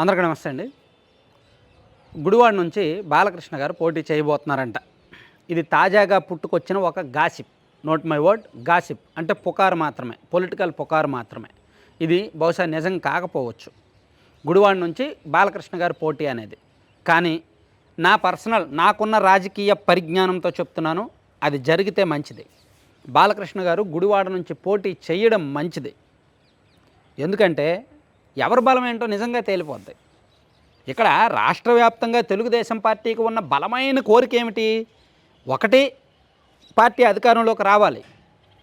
అందరికీ నమస్తే అండి. గుడివాడ నుంచి బాలకృష్ణ గారు పోటీ చేయబోతున్నారంట. ఇది తాజాగా పుట్టుకొచ్చిన ఒక gossip. Note my word gossip. అంటే పుకారు మాత్రమే. పొలిటికల్ పుకారు మాత్రమే. ఇది బహుశా నిజం కాకపోవచ్చు. గుడివాడ నుంచి బాలకృష్ణ గారు పోటీ అనేది. కానీ నా పర్సనల్ నాకున్న రాజకీయ పరిజ్ఞానంతో చెప్తున్నాను అది జరిగితే మంచిది. బాలకృష్ణ గారు గుడివాడ నుంచి పోటీ చేయడం మంచిది. ఎందుకంటే ఎవరి బలం ఏంటో నిజంగా తేలిపోద్ది. ఇక్కడ రాష్ట్ర వ్యాప్తంగా తెలుగుదేశం పార్టీకి ఉన్న బలమైన కోరిక ఏమిటి? ఒకటి పార్టీ అధికారంలోకి రావాలి.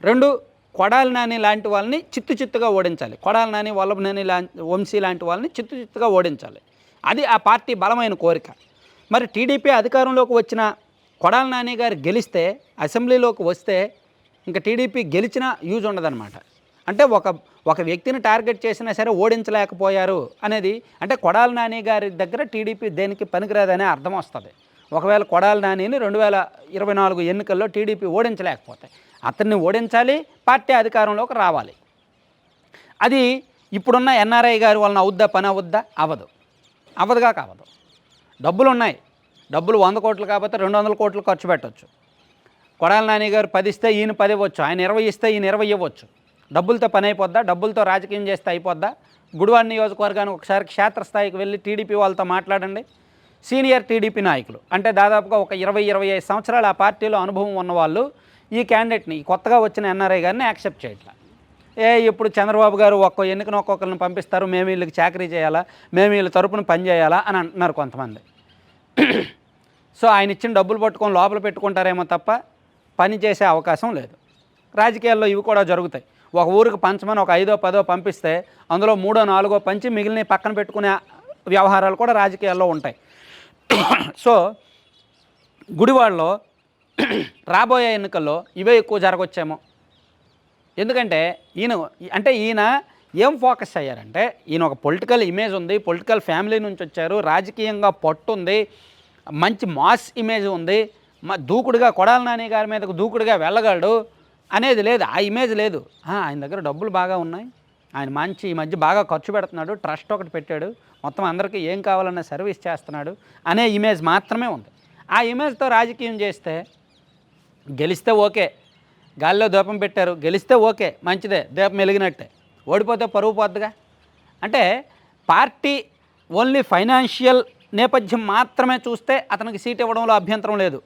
రెండు కొడాలి నాని లాంటి వాళ్ళని చిత్తు చిత్తుగా ఓడించాలి. కొడాలి నాని వల్లభనేని లా వంశీ లాంటి వాళ్ళని చిత్తు చిత్తుగా ఓడించాలి. అది ఆ పార్టీ బలమైన కోరిక. మరి టీడీపీ అధికారంలోకి వచ్చిన కొడాలి నాని గారు గెలిస్తే అసెంబ్లీలోకి వస్తే ఇంకా టీడీపీ గెలిచినా యూజ్ ఉండదన్నమాట. అంటే ఒక ఒక వ్యక్తిని టార్గెట్ చేసినా సరే ఓడించలేకపోయారు అనేది అంటే కొడాల నాని గారి దగ్గర టీడీపీ దేనికి పనికిరాదనే అర్థం వస్తుంది. ఒకవేళ కొడాలి నానిని రెండు వేల ఇరవై నాలుగు ఎన్నికల్లో టీడీపీ ఓడించలేకపోతే అతన్ని ఓడించాలి పార్టీ అధికారంలోకి రావాలి. అది ఇప్పుడున్న ఎన్ఆర్ఐ గారి వలన అవుద్దా పని అవుద్దా? అవ్వదు అవ్వదుగా కావదు. డబ్బులు ఉన్నాయి డబ్బులు వంద కోట్లు కాకపోతే రెండు వందల కోట్లు ఖర్చు పెట్టవచ్చు కొడాలి నాని గారు పది ఇస్తే ఈయన పది ఇవ్వచ్చు. ఆయన ఇరవై ఇస్తే ఈయన ఇరవై ఇవ్వచ్చు. డబ్బులతో పని అయిపోద్దా? డబ్బులతో రాజకీయం చేస్తే అయిపోద్దా? గుడివాడ నియోజకవర్గానికి ఒకసారి క్షేత్రస్థాయికి వెళ్ళి టీడీపీ వాళ్ళతో మాట్లాడండి. సీనియర్ టీడీపీ నాయకులు. అంటే దాదాపుగా ఒక ఇరవై ఇరవై ఐదు సంవత్సరాలు ఆ పార్టీలో అనుభవం ఉన్నవాళ్ళు ఈ క్యాండిడేట్ని కొత్తగా వచ్చిన ఎన్ఆర్ఐ గారిని యాక్సెప్ట్ చేయట్లా. ఏ ఇప్పుడు చంద్రబాబు గారు ఒక్కో ఎన్నికను ఒక్కొక్కరిని పంపిస్తారు మేము వీళ్ళకి చాకరీ చేయాలా? మేము వీళ్ళ తరపున పని చేయాలా? అని అంటున్నారు కొంతమంది. సో ఆయన ఇచ్చిన డబ్బులు పట్టుకొని లోపల పెట్టుకుంటారేమో తప్ప పని చేసే అవకాశం లేదు. రాజకీయాల్లో ఇవి కూడా జరుగుతాయి. ఒక ఊరికి పంచమని ఒక ఐదో పదో పంపిస్తే అందులో మూడో నాలుగో పంచి మిగిలిన పక్కన పెట్టుకునే వ్యవహారాలు కూడా రాజకీయాల్లో ఉంటాయి. సో గుడివాడలో రాబోయే ఎన్నికల్లో ఇవే ఎక్కువ జరగొచ్చేమో. ఎందుకంటే ఈయన అంటే ఈయన ఏం ఫోకస్ అయ్యారంటే ఈయన ఒక పొలిటికల్ ఇమేజ్ ఉంది పొలిటికల్ ఫ్యామిలీ నుంచి వచ్చారు రాజకీయంగా పట్టు ఉంది మంచి మాస్ ఇమేజ్ ఉంది మా దూకుడుగా కొడాల నాని గారి మీదకు దూకుడుగా వెళ్ళగలడు అనేది లేదు ఆ ఇమేజ్ లేదు. ఆయన దగ్గర డబ్బులు బాగా ఉన్నాయి. ఆయన మంచి ఈ మధ్య బాగా ఖర్చు పెడుతున్నాడు ట్రస్ట్ ఒకటి పెట్టాడు. మొత్తం అందరికీ ఏం కావాలన్న సర్వీస్ చేస్తున్నాడు అనే ఇమేజ్ మాత్రమే ఉంది. ఆ ఇమేజ్తో రాజకీయం చేస్తే గెలిస్తే ఓకే. గాల్లో దీపం పెట్టారు గెలిస్తే ఓకే. మంచిదే దీపం వెలిగినట్టే. ఓడిపోతే పరువు పోద్దుగా. అంటే పార్టీ ఓన్లీ ఫైనాన్షియల్ నేపథ్యం మాత్రమే చూస్తే అతనికి సీట్ ఇవ్వడంలో అభ్యంతరం లేదు.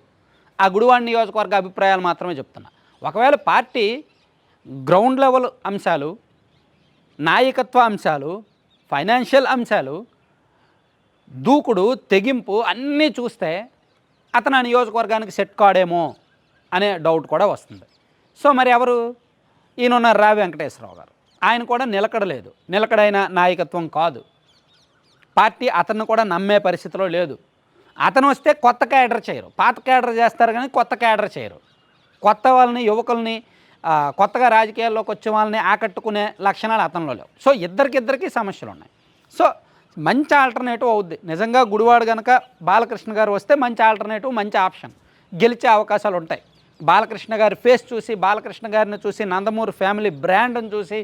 ఆ గుడివాడ నియోజకవర్గ అభిప్రాయాలు మాత్రమే చెప్తున్నా. ఒకవేళ పార్టీ గ్రౌండ్ లెవెల్ అంశాలు నాయకత్వ అంశాలు ఫైనాన్షియల్ అంశాలు దూకుడు తెగింపు అన్నీ చూస్తే అతను ఆ నియోజకవర్గానికి సెట్ కాడేమో అనే డౌట్ కూడా వస్తుంది. సో మరి ఎవరు? ఈయన ఉన్నారు రావి వెంకటేశ్వరరావు గారు. ఆయన కూడా నిలకడలేదు. నిలకడైన నాయకత్వం కాదు. పార్టీ అతన్ని కూడా నమ్మే పరిస్థితిలో లేదు. అతను వస్తే కొత్త క్యాడర్ చేయరు. పాత క్యాడర్ చేస్తారు కానీ కొత్త క్యాడర్ చేయరు. కొత్త వాళ్ళని యువకుల్ని కొత్తగా రాజకీయాల్లోకి వచ్చే వాళ్ళని ఆకట్టుకునే లక్షణాలు అతనిలో లేవు. సో ఇద్దరికిద్దరికి సమస్యలు ఉన్నాయి సో మంచి ఆల్టర్నేటివ్ అవుద్ది. నిజంగా గుడివాడు కనుక బాలకృష్ణ గారు వస్తే మంచి ఆల్టర్నేటివ్ మంచి ఆప్షన్. గెలిచే అవకాశాలు ఉంటాయి. బాలకృష్ణ గారి ఫేస్ చూసి బాలకృష్ణ గారిని చూసి నందమూరి ఫ్యామిలీ బ్రాండ్ని చూసి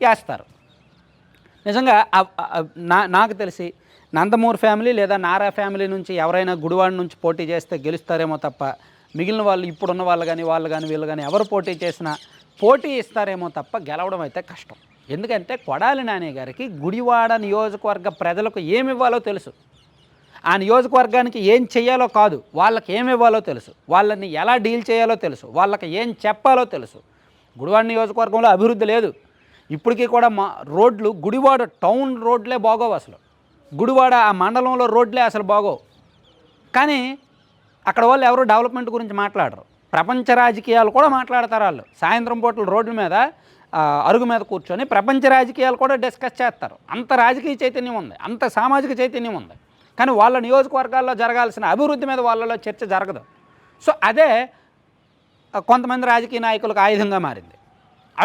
వేస్తారు. నిజంగా నా నాకు తెలిసి నందమూరి ఫ్యామిలీ లేదా నారా ఫ్యామిలీ నుంచి ఎవరైనా గుడివాడ నుంచి పోటీ చేస్తే గెలుస్తారేమో తప్ప మిగిలిన వాళ్ళు ఇప్పుడున్న వాళ్ళు కానీ వాళ్ళు కానీ వీళ్ళు కానీ ఎవరు పోటీ చేసినా పోటీ ఇస్తారేమో తప్ప గెలవడం అయితే కష్టం. ఎందుకంటే కొడాలి నాని గారికి గుడివాడ నియోజకవర్గ ప్రజలకు ఏమి ఇవ్వాలో తెలుసు. ఆ నియోజకవర్గానికి ఏం చేయాలో కాదు వాళ్ళకి ఏమి ఇవ్వాలో తెలుసు. వాళ్ళని ఎలా డీల్ చేయాలో తెలుసు వాళ్ళకి ఏం చెప్పాలో తెలుసు. గుడివాడ నియోజకవర్గంలో అభివృద్ధి లేదు. ఇప్పటికీ కూడా మా రోడ్లు గుడివాడ టౌన్ రోడ్లే బాగోవు అసలు. గుడివాడ ఆ మండలంలో రోడ్లే అసలు బాగోవు. కానీ అక్కడ వాళ్ళు ఎవరు డెవలప్మెంట్ గురించి మాట్లాడరు. ప్రపంచ రాజకీయాలు కూడా మాట్లాడతారు వాళ్ళు. సాయంత్రం పూటలు రోడ్ల మీద అరుగు మీద కూర్చొని ప్రపంచ రాజకీయాలు కూడా డిస్కస్ చేస్తారు. అంత రాజకీయ చైతన్యం ఉంది అంత సామాజిక చైతన్యం ఉంది. కానీ వాళ్ళ నియోజకవర్గాల్లో జరగాల్సిన అభివృద్ధి మీద వాళ్ళలో చర్చ జరగదు. సో అదే కొంతమంది రాజకీయ నాయకులకు ఆయుధంగా మారింది.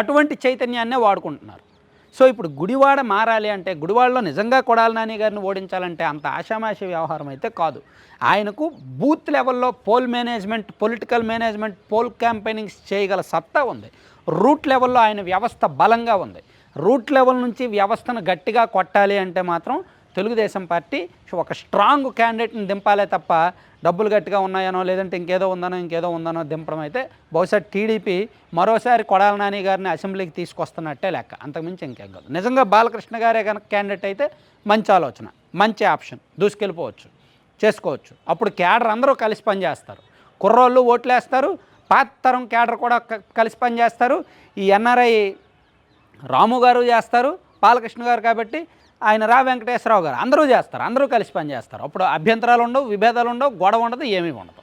అటువంటి చైతన్యాన్నే వాడుకుంటున్నారు. సో ఇప్పుడు గుడివాడ మారాలి అంటే గుడివాడలో నిజంగా కొడాల నాని గారిని ఓడించాలంటే అంత ఆషామాషి వ్యవహారం అయితే కాదు. ఆయనకు బూత్ లెవెల్లో poll management political management poll campaignings చేయగల సత్తా ఉంది. రూట్ లెవెల్లో ఆయన వ్యవస్థ బలంగా ఉంది. రూట్ లెవెల్ నుంచి వ్యవస్థను గట్టిగా కొట్టాలి అంటే మాత్రం తెలుగుదేశం పార్టీ ఒక స్ట్రాంగ్ క్యాండిడేట్ని దింపాలే తప్ప డబ్బులు గట్టిగా ఉన్నాయనో లేదంటే ఇంకేదో ఉందనో ఇంకేదో ఉందనో దింపడం అయితే బహుశా టీడీపీ మరోసారి కొడాల నాని గారిని అసెంబ్లీకి తీసుకొస్తున్నట్టే లెక్క. అంతకుమించి ఇంకేం కాదు. నిజంగా బాలకృష్ణ గారే కనుక క్యాండిడేట్ అయితే మంచి ఆలోచన మంచి ఆప్షన్. దూసుకెళ్ళిపోవచ్చు చేసుకోవచ్చు. అప్పుడు క్యాడర్ అందరూ కలిసి పనిచేస్తారు కుర్రోళ్ళు ఓట్లేస్తారు పాత తరం క్యాడర్ కూడా కలిసి పనిచేస్తారు ఈ ఎన్ఆర్ఐ రాము గారు చేస్తారు బాలకృష్ణ గారు కాబట్టి ఆయన రా వెంకటేశ్వరరావు గారు అందరూ చేస్తారు అందరూ కలిసి పనిచేస్తారు అప్పుడు అభ్యంతరాలు ఉండవు విభేదాలు ఉండవు గొడవ ఉండదు ఏమీ ఉండదు.